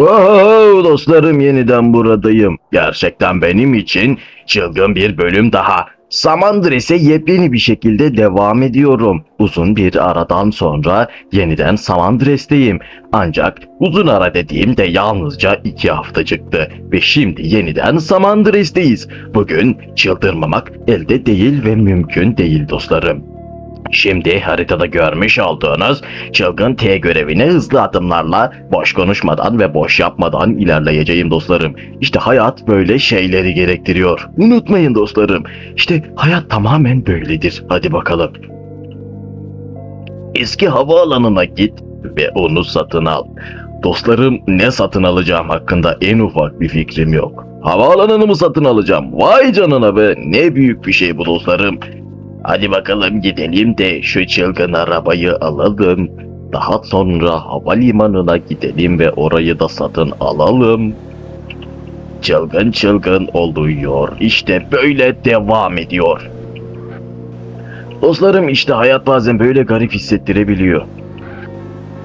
Wow dostlarım yeniden buradayım. Gerçekten benim için çılgın bir bölüm daha. Samandres'e yepyeni bir şekilde devam ediyorum. Uzun bir aradan sonra yeniden Samandres'teyim. Ancak uzun ara dediğim de yalnızca iki haftacıktı. Ve şimdi yeniden Samandres'teyiz. Bugün çıldırmamak elde değil ve mümkün değil dostlarım. Şimdi haritada görmüş olduğunuz çılgın T görevine hızlı adımlarla boş konuşmadan ve boş yapmadan ilerleyeceğim dostlarım. İşte hayat böyle şeyleri gerektiriyor. Unutmayın dostlarım. İşte hayat tamamen böyledir. Hadi bakalım. Eski havaalanına git ve onu satın al. Dostlarım ne satın alacağım hakkında en ufak bir fikrim yok. Havaalanını mı satın alacağım? Vay canına be ne büyük bir şey bu dostlarım. Hadi bakalım gidelim de şu çılgın arabayı alalım. Daha sonra havalimanına gidelim ve orayı da satın alalım. Çılgın çılgın oluyor. İşte böyle devam ediyor. Dostlarım işte hayat bazen böyle garip hissettirebiliyor.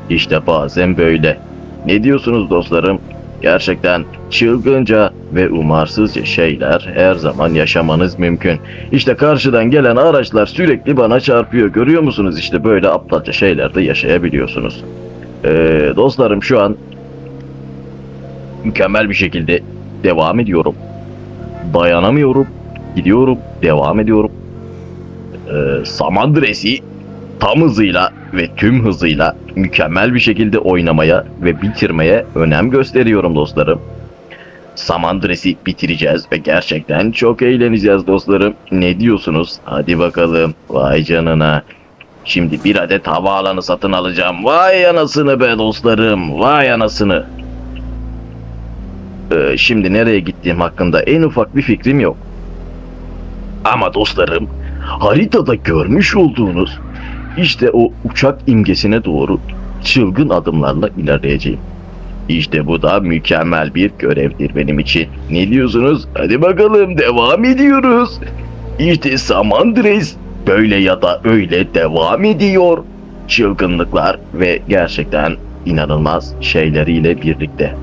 İşte bazen böyle. Ne diyorsunuz dostlarım? Gerçekten çılgınca ve umarsızca şeyler her zaman yaşamanız mümkün. İşte karşıdan gelen araçlar sürekli bana çarpıyor. Görüyor musunuz? İşte böyle aptalca şeyler de yaşayabiliyorsunuz. Ee, dostlarım şu an mükemmel bir şekilde devam ediyorum. Dayanamıyorum. Gidiyorum. Devam ediyorum. Ee, Samandres'i tam hızıyla ve tüm hızıyla mükemmel bir şekilde oynamaya ve bitirmeye önem gösteriyorum dostlarım. Samandres'i bitireceğiz ve gerçekten çok eğleneceğiz dostlarım. Ne diyorsunuz? Hadi bakalım. Vay canına. Şimdi bir adet havaalanı satın alacağım. Vay anasını be dostlarım. Vay anasını. Ee, şimdi nereye gittiğim hakkında en ufak bir fikrim yok. Ama dostlarım, haritada görmüş olduğunuz işte o uçak imgesine doğru çılgın adımlarla ilerleyeceğim. İşte bu da mükemmel bir görevdir benim için. Ne diyorsunuz? Hadi bakalım devam ediyoruz. İşte Samandres böyle ya da öyle devam ediyor. Çılgınlıklar ve gerçekten inanılmaz şeyleriyle birlikte.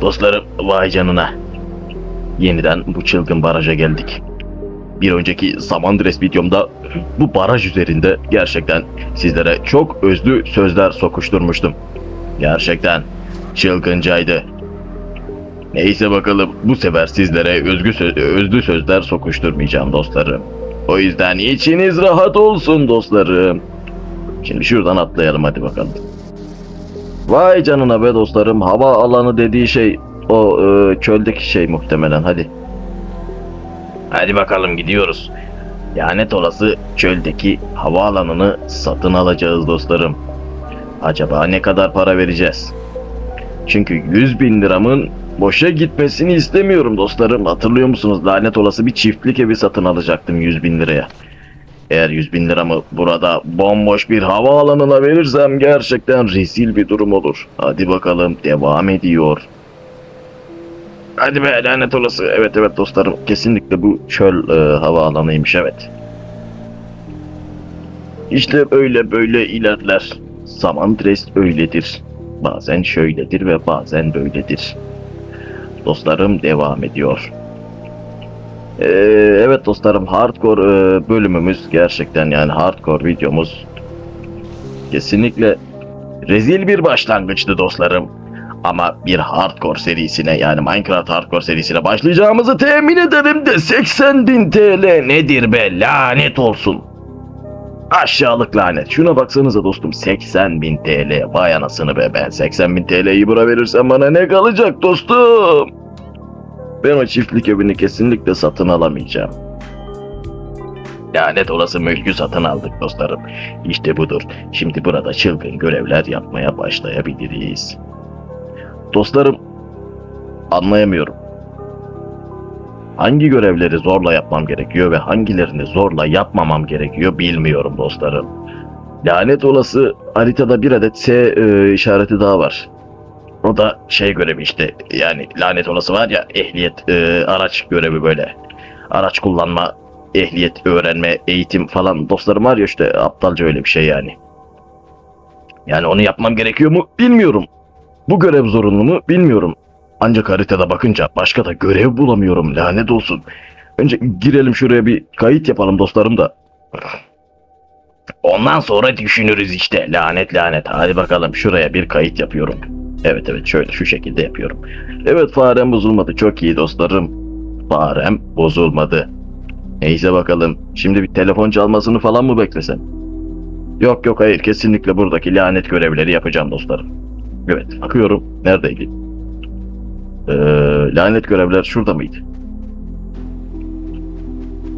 Dostlarım vay canına. Yeniden bu çılgın baraja geldik. Bir önceki Samandres videomda bu baraj üzerinde gerçekten sizlere çok özlü sözler sokuşturmuştum. Gerçekten çılgıncaydı. Neyse bakalım bu sefer sizlere özgü sö- özlü sözler sokuşturmayacağım dostlarım. O yüzden içiniz rahat olsun dostlarım. Şimdi şuradan atlayalım hadi bakalım. Vay canına be dostlarım hava alanı dediği şey o e, çöldeki şey muhtemelen hadi. Hadi bakalım gidiyoruz. Lanet olası çöldeki havaalanını satın alacağız dostlarım. Acaba ne kadar para vereceğiz? Çünkü 100 bin liramın boşa gitmesini istemiyorum dostlarım. Hatırlıyor musunuz? Lanet olası bir çiftlik evi satın alacaktım 100 bin liraya. Eğer 100 bin liramı burada bomboş bir havaalanına verirsem gerçekten rezil bir durum olur. Hadi bakalım devam ediyor. Hadi be lanet olası. Evet evet dostlarım kesinlikle bu çöl e, havaalanıymış evet. İşte böyle böyle ilerler. Samandres öyledir. Bazen şöyledir ve bazen böyledir. Dostlarım devam ediyor. Ee, evet dostlarım hardcore e, bölümümüz gerçekten yani hardcore videomuz kesinlikle rezil bir başlangıçtı dostlarım. Ama bir hardcore serisine yani Minecraft hardcore serisine başlayacağımızı temin ederim de 80 bin TL nedir be lanet olsun. Aşağılık lanet. Şuna baksanıza dostum 80 bin TL. Vay anasını be ben 80 bin TL'yi buna verirsem bana ne kalacak dostum? Ben o çiftlik evini kesinlikle satın alamayacağım. Lanet olası mülkü satın aldık dostlarım. İşte budur. Şimdi burada çılgın görevler yapmaya başlayabiliriz. Dostlarım anlayamıyorum. Hangi görevleri zorla yapmam gerekiyor ve hangilerini zorla yapmamam gerekiyor bilmiyorum dostlarım. Lanet olası haritada bir adet S e, işareti daha var. O da şey görevi işte yani lanet olası var ya ehliyet e, araç görevi böyle. Araç kullanma, ehliyet öğrenme, eğitim falan dostlarım var ya işte aptalca öyle bir şey yani. Yani onu yapmam gerekiyor mu bilmiyorum. Bu görev zorunlu mu bilmiyorum. Ancak haritada bakınca başka da görev bulamıyorum lanet olsun. Önce girelim şuraya bir kayıt yapalım dostlarım da. Ondan sonra düşünürüz işte lanet lanet. Hadi bakalım şuraya bir kayıt yapıyorum. Evet evet şöyle şu şekilde yapıyorum. Evet farem bozulmadı çok iyi dostlarım. Farem bozulmadı. Neyse bakalım. Şimdi bir telefon çalmasını falan mı beklesem? Yok yok hayır kesinlikle buradaki lanet görevleri yapacağım dostlarım. Evet bakıyorum. Neredeydi? Ee, lanet görevler şurada mıydı?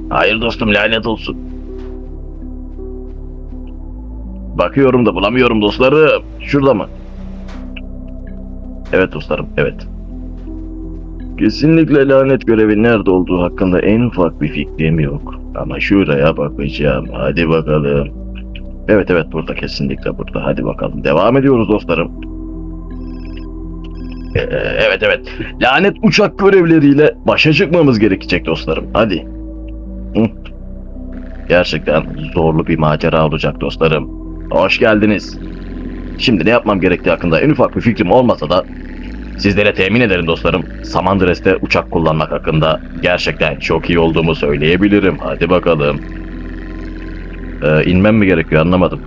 Hayır dostum lanet olsun. Bakıyorum da bulamıyorum dostlarım. Şurada mı? Evet dostlarım evet. Kesinlikle lanet görevi nerede olduğu hakkında en ufak bir fikrim yok. Ama şuraya bakacağım. Hadi bakalım. Evet evet burada kesinlikle burada. Hadi bakalım. Devam ediyoruz dostlarım. Ee, evet evet. Lanet uçak görevleriyle başa çıkmamız gerekecek dostlarım. Hadi. Gerçekten zorlu bir macera olacak dostlarım. Hoş geldiniz. Şimdi ne yapmam gerektiği hakkında en ufak bir fikrim olmasa da Sizlere temin ederim dostlarım. Samandres'te uçak kullanmak hakkında gerçekten çok iyi olduğumu söyleyebilirim. Hadi bakalım. Ee, inmem mi gerekiyor anlamadım.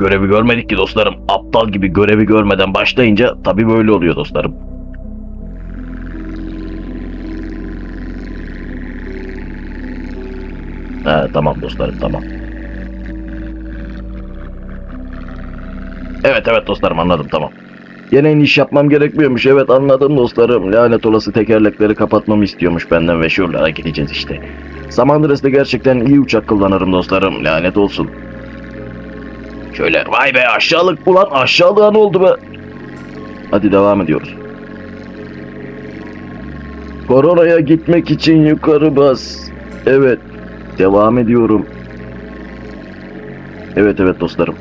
Görevi görmedik ki dostlarım. Aptal gibi görevi görmeden başlayınca tabii böyle oluyor dostlarım. Ha, tamam dostlarım tamam. Evet evet dostlarım anladım tamam. Yine iniş yapmam gerekmiyormuş. Evet anladım dostlarım. Lanet olası tekerlekleri kapatmamı istiyormuş benden ve şuralara gideceğiz işte. Samandres'te gerçekten iyi uçak kullanırım dostlarım. Lanet olsun. Şöyle vay be aşağılık ulan aşağılığa ne oldu be? Hadi devam ediyoruz. Koronaya gitmek için yukarı bas. Evet. Devam ediyorum. Evet evet dostlarım.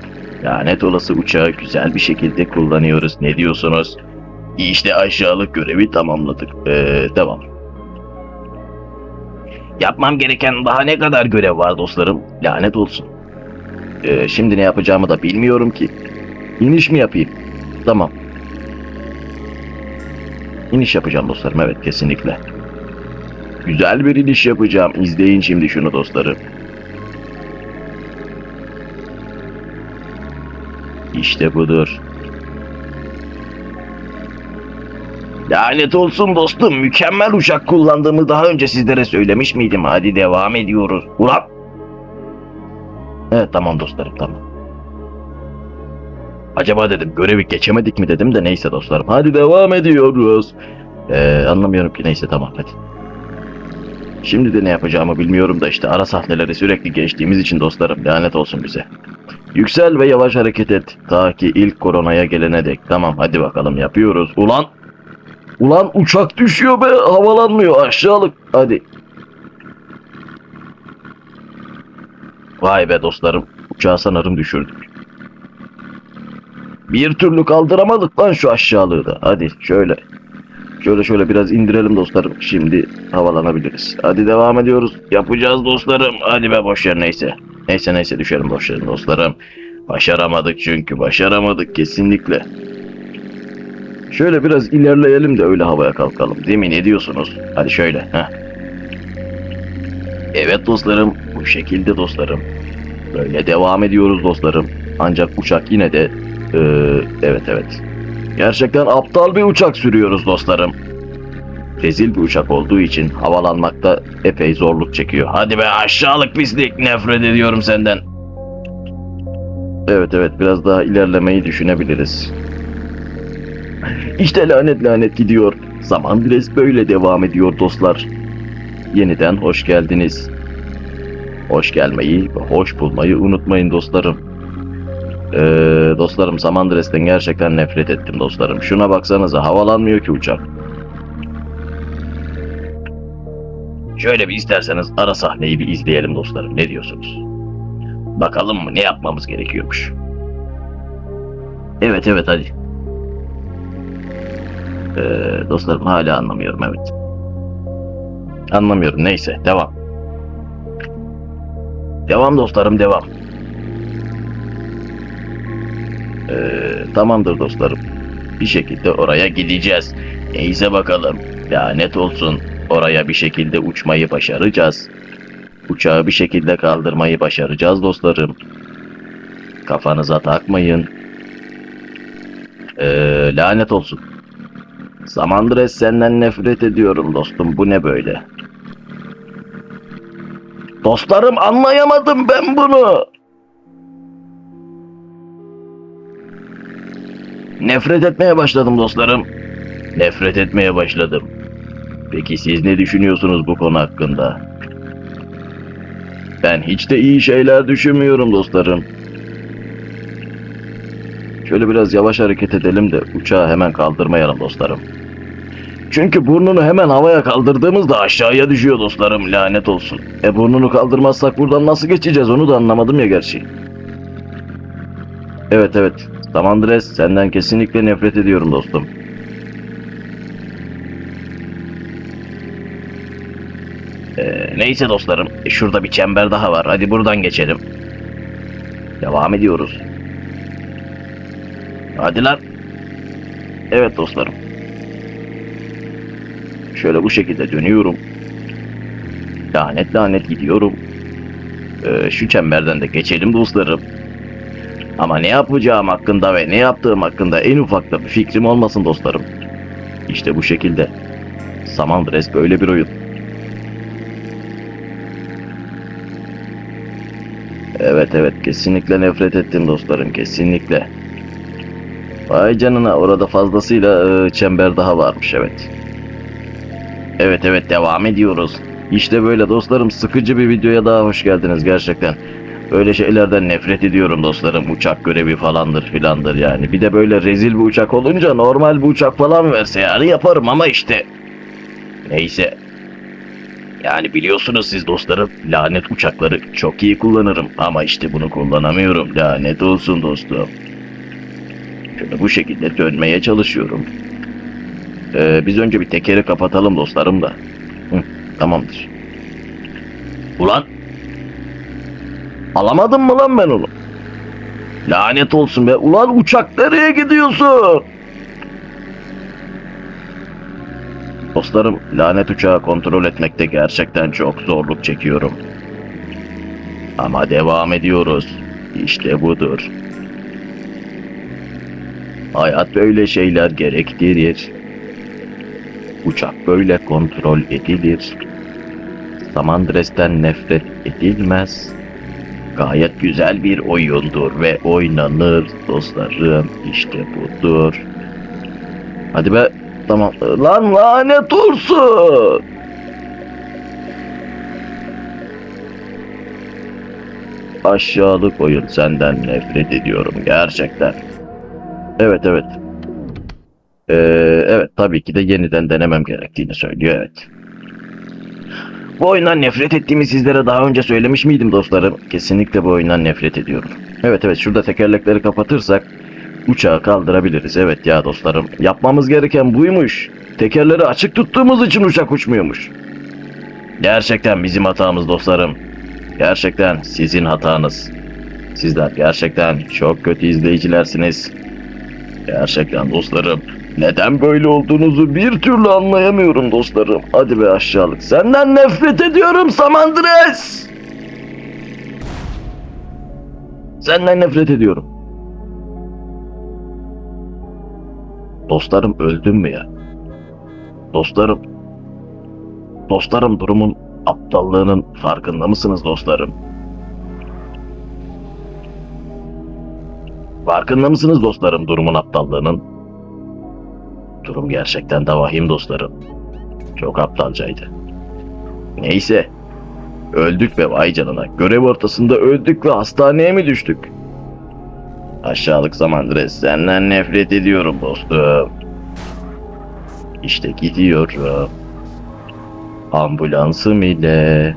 Lanet olası uçağı güzel bir şekilde kullanıyoruz. Ne diyorsunuz? İşte aşağılık görevi tamamladık. Ee, devam. Yapmam gereken daha ne kadar görev var dostlarım? Lanet olsun. Ee, şimdi ne yapacağımı da bilmiyorum ki. İniş mi yapayım? Tamam. İniş yapacağım dostlarım evet kesinlikle. Güzel bir iniş yapacağım. İzleyin şimdi şunu dostlarım. İşte budur. Lanet olsun dostum. Mükemmel uçak kullandığımı daha önce sizlere söylemiş miydim? Hadi devam ediyoruz. Ulan! Evet tamam dostlarım tamam. Acaba dedim görevi geçemedik mi dedim de neyse dostlarım. Hadi devam ediyoruz. Ee, anlamıyorum ki neyse tamam hadi. Şimdi de ne yapacağımı bilmiyorum da işte ara sahneleri sürekli geçtiğimiz için dostlarım lanet olsun bize. Yüksel ve yavaş hareket et. Ta ki ilk koronaya gelene dek. Tamam hadi bakalım yapıyoruz. Ulan! Ulan uçak düşüyor be havalanmıyor aşağılık. Hadi. Vay be dostlarım. Uçağı sanırım düşürdük. Bir türlü kaldıramadık lan şu aşağılığı da. Hadi şöyle. Şöyle şöyle biraz indirelim dostlarım. Şimdi havalanabiliriz. Hadi devam ediyoruz. Yapacağız dostlarım. Hadi be boş yer neyse. Neyse neyse düşelim boş verin dostlarım. Başaramadık çünkü başaramadık kesinlikle. Şöyle biraz ilerleyelim de öyle havaya kalkalım. Değil mi ne diyorsunuz? Hadi şöyle. Heh. Evet dostlarım bu şekilde dostlarım. Böyle devam ediyoruz dostlarım. Ancak uçak yine de eee, evet evet. Gerçekten aptal bir uçak sürüyoruz dostlarım. Rezil bir uçak olduğu için havalanmakta epey zorluk çekiyor. Hadi be aşağılık pislik nefret ediyorum senden. Evet evet biraz daha ilerlemeyi düşünebiliriz. İşte lanet lanet gidiyor. Zaman biraz böyle devam ediyor dostlar. Yeniden hoş geldiniz. Hoş gelmeyi ve hoş bulmayı unutmayın dostlarım. Ee, dostlarım Samandres'ten gerçekten nefret ettim dostlarım. Şuna baksanıza havalanmıyor ki uçak. Şöyle bir isterseniz ara sahneyi bir izleyelim dostlarım. Ne diyorsunuz? Bakalım mı ne yapmamız gerekiyormuş. Evet evet hadi. Ee, dostlarım hala anlamıyorum evet. Anlamıyorum neyse devam. Devam dostlarım devam. Ee, tamamdır dostlarım. Bir şekilde oraya gideceğiz. Neyse bakalım. Lanet olsun. Oraya bir şekilde uçmayı başaracağız. Uçağı bir şekilde kaldırmayı başaracağız dostlarım. Kafanıza takmayın. Ee, lanet olsun. Samandres senden nefret ediyorum dostum. Bu ne böyle? Dostlarım anlayamadım ben bunu. Nefret etmeye başladım dostlarım. Nefret etmeye başladım. Peki siz ne düşünüyorsunuz bu konu hakkında? Ben hiç de iyi şeyler düşünmüyorum dostlarım. Şöyle biraz yavaş hareket edelim de uçağı hemen kaldırmayalım dostlarım. Çünkü burnunu hemen havaya kaldırdığımızda aşağıya düşüyor dostlarım lanet olsun. E burnunu kaldırmazsak buradan nasıl geçeceğiz onu da anlamadım ya gerçi. Evet evet. Tamandres senden kesinlikle nefret ediyorum dostum. Ee, neyse dostlarım. e, Şurada bir çember daha var. Hadi buradan geçelim. Devam ediyoruz. Hadi lan. Evet dostlarım. Şöyle bu şekilde dönüyorum. Lanet lanet gidiyorum. Ee, şu çemberden de geçelim dostlarım. Ama ne yapacağım hakkında ve ne yaptığım hakkında en ufak da bir fikrim olmasın dostlarım. İşte bu şekilde. Samandres böyle bir oyun. Evet evet kesinlikle nefret ettim dostlarım kesinlikle. Vay canına orada fazlasıyla e, çember daha varmış evet. Evet evet devam ediyoruz. İşte böyle dostlarım sıkıcı bir videoya daha hoş geldiniz gerçekten. Böyle şeylerden nefret ediyorum dostlarım. Uçak görevi falandır filandır yani. Bir de böyle rezil bir uçak olunca normal bir uçak falan verse yani yaparım ama işte. Neyse. Yani biliyorsunuz siz dostlarım lanet uçakları çok iyi kullanırım ama işte bunu kullanamıyorum. Lanet olsun dostum. Şöyle bu şekilde dönmeye çalışıyorum. Ee, biz önce bir tekeri kapatalım dostlarım da. Hı, tamamdır. Ulan Alamadım mı lan ben onu? Lanet olsun be. Ulan uçak nereye gidiyorsun? Dostlarım lanet uçağı kontrol etmekte gerçekten çok zorluk çekiyorum. Ama devam ediyoruz. İşte budur. Hayat böyle şeyler gerektirir. Uçak böyle kontrol edilir. Samandres'ten nefret edilmez gayet güzel bir oyundur ve oynanır dostlarım. İşte budur. Hadi be. Tamam. Lan lanet olsun. Aşağılık oyun senden nefret ediyorum gerçekten. Evet evet. Ee, evet tabii ki de yeniden denemem gerektiğini söylüyor evet. Bu oyundan nefret ettiğimi sizlere daha önce söylemiş miydim dostlarım? Kesinlikle bu oyundan nefret ediyorum. Evet evet şurada tekerlekleri kapatırsak uçağı kaldırabiliriz. Evet ya dostlarım yapmamız gereken buymuş. Tekerleri açık tuttuğumuz için uçak uçmuyormuş. Gerçekten bizim hatamız dostlarım. Gerçekten sizin hatanız. Sizler gerçekten çok kötü izleyicilersiniz. Gerçekten dostlarım. Neden böyle olduğunuzu bir türlü anlayamıyorum dostlarım. Hadi be aşağılık. Senden nefret ediyorum Samandres. Senden nefret ediyorum. Dostlarım öldüm mü ya? Dostlarım. Dostlarım durumun aptallığının farkında mısınız dostlarım? Farkında mısınız dostlarım durumun aptallığının? Durum gerçekten de vahim dostlarım. Çok aptalcaydı. Neyse. Öldük ve vay canına. Görev ortasında öldük ve hastaneye mi düştük? Aşağılık zamandır senden nefret ediyorum dostum. İşte gidiyorum. Ambulansım ile.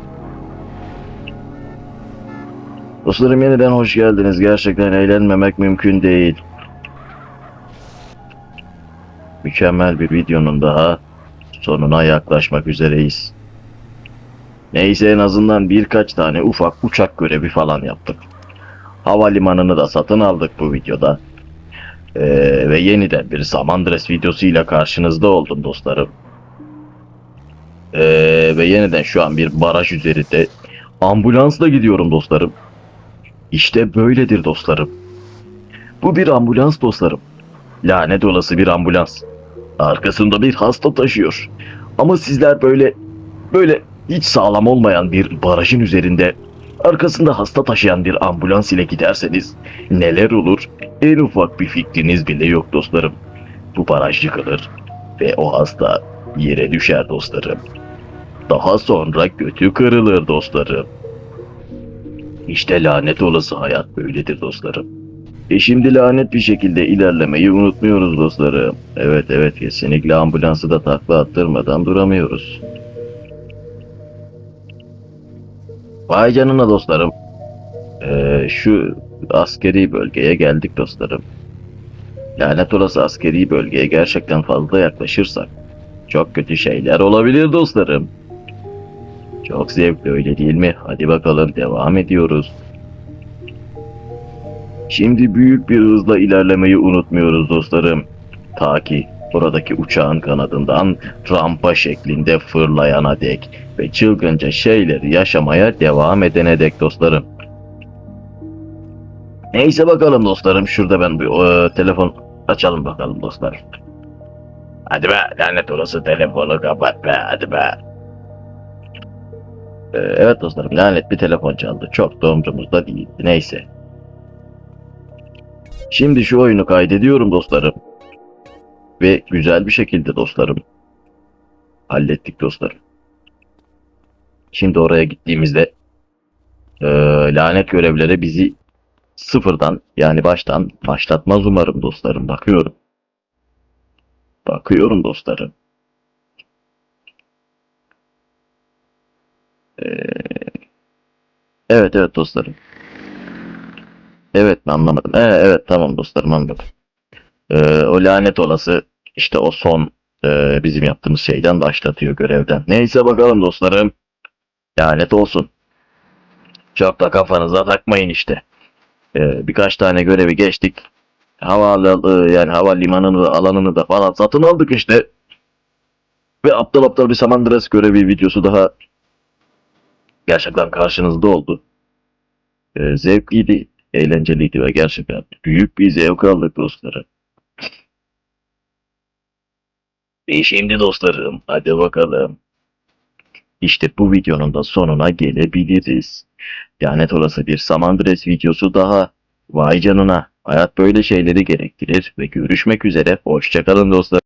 Dostlarım yeniden hoş geldiniz. Gerçekten eğlenmemek mümkün değil. Mükemmel bir videonun daha sonuna yaklaşmak üzereyiz. Neyse en azından birkaç tane ufak uçak görevi falan yaptık. Havalimanını da satın aldık bu videoda. Ee, ve yeniden bir Samandres videosuyla karşınızda oldum dostlarım. Ee, ve yeniden şu an bir baraj üzerinde ambulansla gidiyorum dostlarım. İşte böyledir dostlarım. Bu bir ambulans dostlarım. Lanet olası bir ambulans. Arkasında bir hasta taşıyor. Ama sizler böyle böyle hiç sağlam olmayan bir barajın üzerinde arkasında hasta taşıyan bir ambulans ile giderseniz neler olur en ufak bir fikriniz bile yok dostlarım. Bu baraj yıkılır ve o hasta yere düşer dostlarım. Daha sonra götü kırılır dostlarım. İşte lanet olası hayat böyledir dostlarım. E şimdi lanet bir şekilde ilerlemeyi unutmuyoruz dostlarım. Evet evet kesinlikle ambulansı da takla attırmadan duramıyoruz. Vay canına dostlarım. Ee, şu askeri bölgeye geldik dostlarım. Lanet olası askeri bölgeye gerçekten fazla yaklaşırsak çok kötü şeyler olabilir dostlarım. Çok zevkli öyle değil mi? Hadi bakalım devam ediyoruz. Şimdi büyük bir hızla ilerlemeyi unutmuyoruz dostlarım. Ta ki buradaki uçağın kanadından rampa şeklinde fırlayana dek ve çılgınca şeyleri yaşamaya devam edene dek dostlarım. Neyse bakalım dostlarım şurada ben bir e, telefon açalım bakalım dostlar. Hadi be lanet olası telefonu kapat be hadi be. Ee, evet dostlarım lanet bir telefon çaldı. Çok da umurumuzda değildi. Neyse. Şimdi şu oyunu kaydediyorum dostlarım. Ve güzel bir şekilde dostlarım. Hallettik dostlarım. Şimdi oraya gittiğimizde eee, lanet görevlere bizi sıfırdan yani baştan başlatmaz umarım dostlarım. Bakıyorum. Bakıyorum dostlarım. Eee, evet evet dostlarım. Evet mi anlamadım. Ee, evet tamam dostlarım anladım. Ee, o lanet olası işte o son e, bizim yaptığımız şeyden başlatıyor görevden. Neyse bakalım dostlarım. Lanet olsun. Çok da kafanıza takmayın işte. Ee, birkaç tane görevi geçtik. Havaalanı yani havalimanını alanını da falan satın aldık işte. Ve aptal aptal bir Samandres görevi videosu daha gerçekten karşınızda oldu. Ee, zevkliydi, eğlenceliydi ve gerçekten büyük bir zevk aldık dostlarım. Ve şimdi dostlarım, hadi bakalım. İşte bu videonun da sonuna gelebiliriz. Lanet olası bir Samandres videosu daha. Vay canına. Hayat böyle şeyleri gerektirir ve görüşmek üzere. Hoşçakalın dostlar.